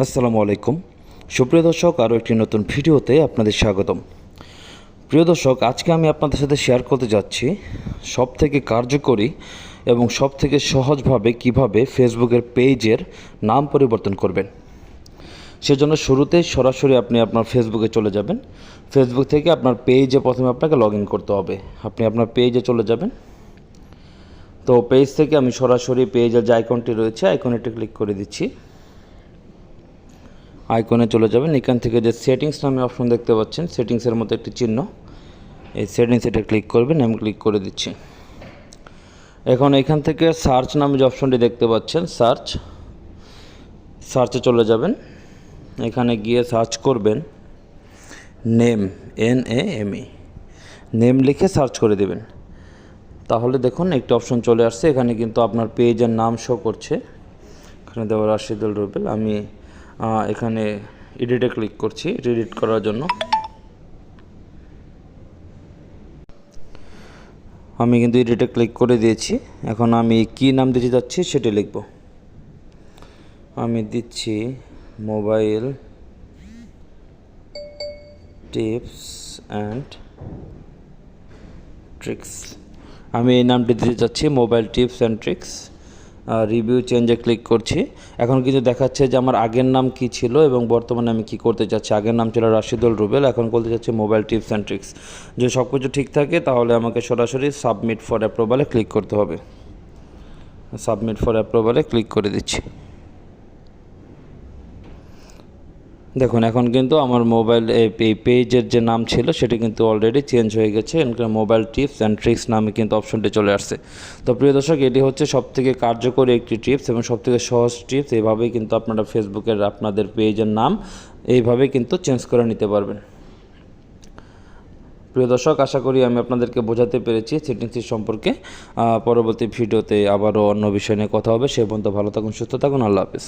আসসালামু আলাইকুম। সুপ্রিয় দর্শক, আরও একটি নতুন ভিডিওতে আপনাদের স্বাগতম। প্রিয় দর্শক, আজকে আমি আপনাদের সাথে শেয়ার করতে যাচ্ছি সব থেকে কার্যকরী এবং সব থেকে সহজভাবে কীভাবে ফেসবুকের পেজের নাম পরিবর্তন করবেন। সেজন্য শুরুতেই সরাসরি আপনি আপনার ফেসবুকে চলে যাবেন। ফেসবুক থেকে আপনার পেজে প্রথমে আপনাকে লগ করতে হবে। আপনি আপনার পেজে চলে যাবেন। তো পেজ থেকে আমি সরাসরি পেজের যে আইকনটি রয়েছে আইকনেটি ক্লিক করে দিচ্ছি। আইকনে চলে যাবেন। এখান থেকে যে সেটিংস নামে অপশন দেখতে পাচ্ছেন সেটিংসের মতো একটি চিহ্ন। এই সেটিংস এটা ক্লিক করবেন, আমি ক্লিক করে দিচ্ছি। এখন এখান থেকে সার্চ নামে যে অপশনটি দেখতে পাচ্ছেন সার্চ সার্চে চলে যাবেন। এখানে গিয়ে সার্চ করবেন। Name N A M E name লিখে সার্চ করে দেবেন। তাহলে দেখুন, একটি অপশন চলে আসছে। এখানে কিন্তু আপনার পেজের নাম শো করছে। এখানে দেওয়া রাশিদুল রুবেল। আমি এখানে এডিটে ক্লিক করছি এডিট করার জন্য। আমি কিন্তু এডিটে ক্লিক করে দিয়েছি। এখন আমি কি নাম দিতে যাচ্ছি সেটা লিখব। আমি দিচ্ছি মোবাইল টিপস অ্যান্ড ট্রিক্স আমি এই নামটি দিতে চাচ্ছি mobile tips and tricks review চেঞ্জে click করছি। এখন কিন্তু দেখাচ্ছে যে আমার আগের নাম কি ছিল এবং বর্তমানে আমি কি করতে চাচ্ছি। আগের নাম ছিল রাশিদুল রুবেল, এখন করতে চাচ্ছি মোবাইল টিপস অ্যান্ড ট্রিক্স যদি সব কিছু ঠিক থাকে, তাহলে আমাকে সরাসরি সাবমিট ফর অ্যাপ্রুভালে ক্লিক করতে হবে। সাবমিট ফর অ্যাপ্রুভালে ক্লিক করে দিচ্ছি। দেখুন, এখন কিন্তু আমার মোবাইল এই পেজের যে নাম ছিল, সেটি কিন্তু অলরেডি চেঞ্জ হয়ে গেছে। মোবাইল টিপস অ্যান্ড ট্রিক্স নামে কিন্তু অপশনটি চলে আসছে। তো প্রিয় দর্শক, এটি হচ্ছে সবথেকে কার্যকরী একটি টিপস এবং সবথেকে সহজ টিপস এইভাবেই কিন্তু আপনারা ফেসবুকের আপনাদের পেজের নাম এইভাবেই কিন্তু চেঞ্জ করে নিতে পারবেন। প্রিয় দর্শক, আশা করি আমি আপনাদেরকে বোঝাতে পেরেছি সেটিংসটি সম্পর্কে। পরবর্তী ভিডিওতে আবারও অন্য বিষয় নিয়ে কথা হবে। সে পর্যন্ত ভালো থাকুন, সুস্থ থাকুন। আল্লাহ হাফিজ।